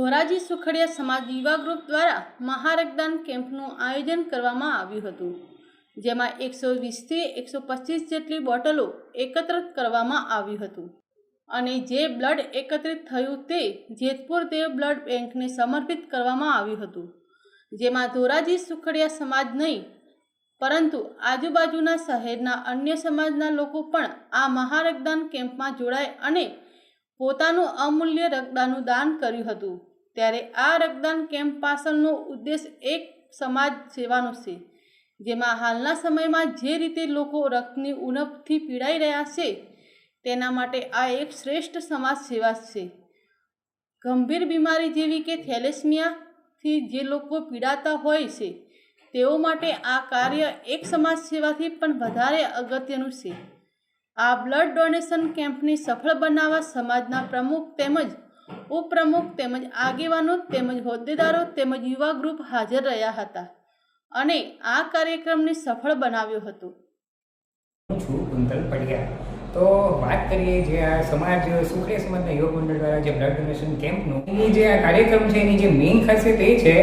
ધોરાજી સુખડિયા સમાજ યુવા ગ્રુપ દ્વારા મહારક્તદાન કેમ્પનું આયોજન કરવામાં આવ્યું હતું, જેમાં એકસો વીસથી એકસો પચીસ જેટલી બોટલો એકત્રિત કરવામાં આવ્યું હતું અને જે બ્લડ એકત્રિત થયું તે જેતપુર દેવ બ્લડ બેંકને સમર્પિત કરવામાં આવ્યું હતું, જેમાં ધોરાજી સુખડિયા સમાજ નહીં, પરંતુ આજુબાજુના શહેરના અન્ય સમાજના લોકો પણ આ મહારક્તદાન કેમ્પમાં જોડાય અને પોતાનું અમૂલ્ય રક્તદાનનું દાન કર્યું હતું. ત્યારે આ રક્તદાન કેમ્પ પાછળનો ઉદ્દેશ એક સમાજ સેવાનો છે, જેમાં હાલના સમયમાં જે રીતે લોકો રક્તની ઉણપથી પીડાઈ રહ્યા છે, તેના માટે આ એક શ્રેષ્ઠ સમાજ સેવા છે. ગંભીર બીમારી જેવી કે થેલેસમિયાથી જે લોકો પીડાતા હોય છે, તેઓ માટે આ કાર્ય એક સમાજ સેવાથી પણ વધારે અગત્યનું છે. આ બ્લડ ડોનેશન કેમ્પને સફળ બનાવવા સમાજના પ્રમુખ તેમજ ઉપપ્રમુખ તેમજ આગેવાનો તેમજ હોદ્દેદારો તેમજ યુવા ગ્રુપ હાજર રહ્યા હતા અને આ કાર્યક્રમને સફળ બનાવ્યો હતો. છું કુંતલ પડિયા. તો વાત કરીએ જે આ સમાજ સુખડિયા સમાજના યુવક મંડળ દ્વારા જે બ્લડ ડોનેશન કેમ્પનું એની જે આ કાર્યક્રમ છે, એની જે મેઇન ખાસિયત એ છે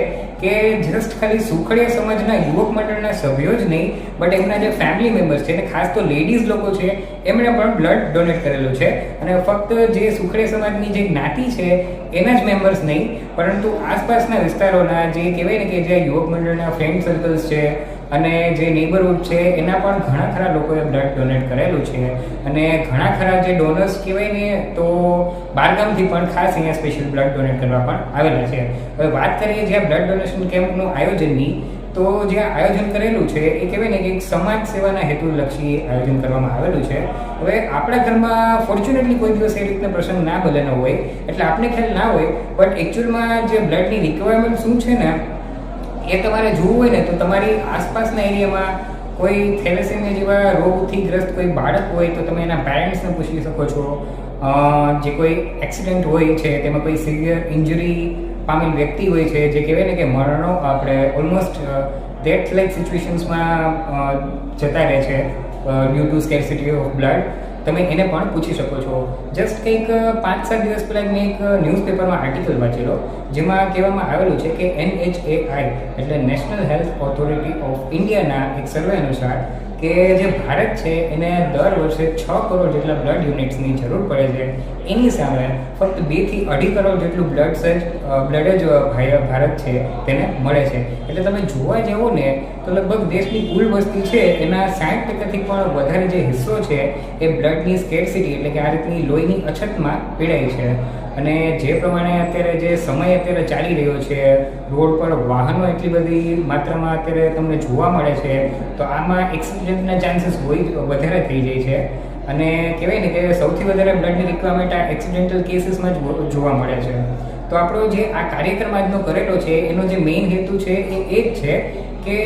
કે જસ્ટ ખાલી સુખડિયા સમાજના યુવક મંડળના સભ્યો જ નહીં બટ એમના જે ફેમિલી મેમ્બર્સ છે, અને ખાસ તો લેડીઝ લોકો છે, એમણે પણ બ્લડ ડોનેટ કરેલું છે. અને ફક્ત જે સુખડિયા સમાજની જે જ્ઞાતિ છે, એના જ મેમ્બર્સ નહીં, પરંતુ આસપાસના વિસ્તારોના જે કહેવાય ને કે જે યુવક મંડળના ફ્રેન્ડ સર્કલ્સ છે અને જે નેબરહુડ છે, એના પણ ઘણા ખરા લોકોએ બ્લડ ડોનેટ કરેલું છે. અને ઘણા ખરા જે ડોનર્સ કહેવાય ને, તો બારગામથી પણ ખાસ અહીંયા સ્પેશિયલ બ્લડ ડોનેટ કરવા પણ આવેલા છે. હવે વાત કરીએ જે બ્લડ ડોનેશન કેમ્પનું આયોજનની, તો જે આયોજન કરેલું છે, એ કહેવાય ને કે એક સમાજ સેવાના હેતુલક્ષી આયોજન કરવામાં આવેલું છે. હવે આપણા ઘરમાં ફોર્ચ્યુનેટલી કોઈ દિવસ એ રીતના પ્રસંગ ના બનેલો હોય, એટલે આપણે ખ્યાલ ના હોય બટ એકચ્યુઅલમાં જે બ્લડની રિક્વાયરમેન્ટ શું છે ને એ તમારે જોવું હોય ને તો તમારી આસપાસના એરિયામાં કોઈ થેલેસેમિયા જેવા રોગથી ગ્રસ્ત કોઈ બાળક હોય તો તમે એના પેરેન્ટ્સને પૂછી શકો છો. જે કોઈ એક્સિડન્ટ હોય છે, તેમાં કોઈ સિવિયર ઇન્જરી પામેલ વ્યક્તિ હોય છે, જે કહેવાય ને કે મરણો આપણે ઓલમોસ્ટ ડેથ લાઇક સિચ્યુએશન્સમાં જતા રહે છે due to scarcity of blood તમે એને પણ પૂછી શકો છો. જસ્ટ કંઈક પાંચ સાત દિવસ પહેલાં મેં એક ન્યૂઝપેપરમાં આર્ટિકલ વાંચેલો, જેમાં કહેવામાં આવેલું છે કે એનએચએઆઈ એટલે નેશનલ હેલ્થ ઓથોરિટી ઓફ ઇન્ડિયાના એક સર્વે અનુસાર કે જે ભારત છે, એને દર વર્ષે છ કરોડ જેટલા બ્લડ યુનિટ્સની જરૂર પડે છે. એની સામે ફક્ત બેથી અઢી કરોડ જેટલું બ્લડ સર્જ બ્લડ જ ભારત છે, તેને મળે છે. એટલે તમે જોવા જાઓ ને, તો લગભગ દેશની કુલ વસ્તી છે, એના સાઠ ટકાથી પણ વધારે જે હિસ્સો છે, એ બ્લડની સ્કેરસિટી એટલે કે આ રીતની લોહીની અછતમાં પીડાય છે. અને જે પ્રમાણે અત્યારે જે સમય અત્યારે ચાલી રહ્યો છે, રોડ પર વાહનો એટલી બધી માત્રામાં અત્યારે તમને જોવા મળે છે, તો આમાં એક્સિડન્ટના ચાન્સીસ હોય વધારે થઈ જાય છે. અને કહેવાય ને કે સૌથી વધારે બ્લડની રિક્વાયરમેન્ટ આ એક્સિડેન્ટલ કેસીસમાં જ જોવા મળે છે. તો આપણો જે આ કાર્યક્રમ આજનો કરેલો છે, એનો જે મેઇન હેતુ છે એ એ જ છે કે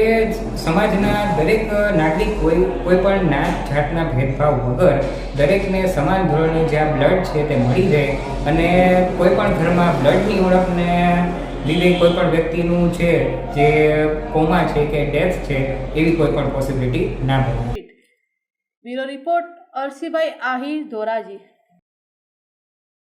સમાજના દરેક નાગરિક કોઈ કોઈ પણ નાત જાતના ભેદભાવ વગર દરેકને સમાન ધોરણે જે બ્લડ છે તે મળી જાય અને કોઈ પણ ઘરમાં બ્લડની ઓળખને લીધે કોઈ પણ વ્યક્તિનું છે જે કોમા છે કે ડેથ છે એવી કોઈ પણ પોસિબિલિટી ના બને. Bureau report Arsibhai Ahir Dhoraji.